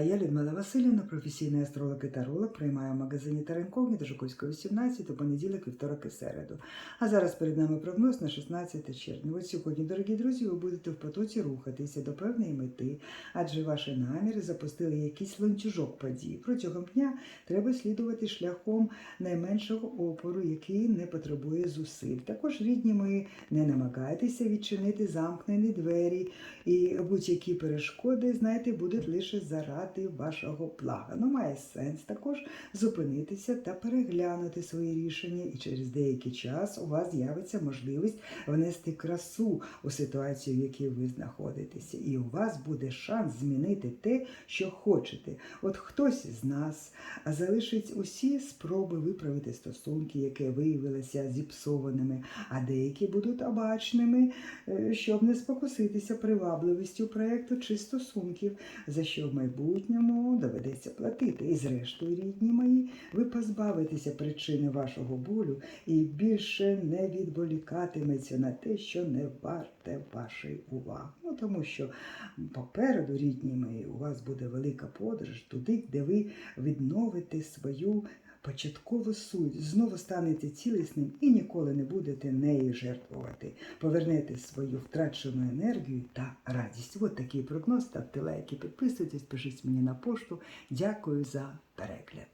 Я Людмила Васильівна, професійний астролог і таролог, приймаю в магазині Таренкогні Жуковського 18 у понеділок, вівторок і середу. А зараз перед нами прогноз на 16 червня. От сьогодні, дорогі друзі, ви будете в потоці рухатися до певної мети, адже ваші наміри запустили якийсь ланцюжок подій. Протягом дня треба слідувати шляхом найменшого опору, який не потребує зусиль. Також, рідні мої, не намагайтеся відчинити замкнені двері, і будь-які перешкоди, знаєте, будуть лише заради вашого блага. Ну, має сенс також зупинитися та переглянути свої рішення, і через деякий час у вас з'явиться можливість внести красу у ситуацію, в якій ви знаходитеся, і у вас буде шанс змінити те, що хочете. От хтось з нас залишить усі спроби виправити стосунки, які виявилися зіпсованими, а деякі будуть обачними, е, щоб не спокуситися привабливістю проєкту чи стосунків, за що в майбутньому доведеться платити. І зрештою, рідні мої, ви позбавитеся причини вашого болю і більше не відволікатиметься на те, що не варте вашої уваги. Ну тому що попереду, рідні мої, у вас буде велика подорож туди, де ви відновите свою. Початкову суть знову станете цілісним і ніколи не будете неї жертвувати. Повернете свою втрачену енергію та радість. От такий прогноз. Ставте лайки, підписуйтесь, пишіть мені на пошту. Дякую за перегляд.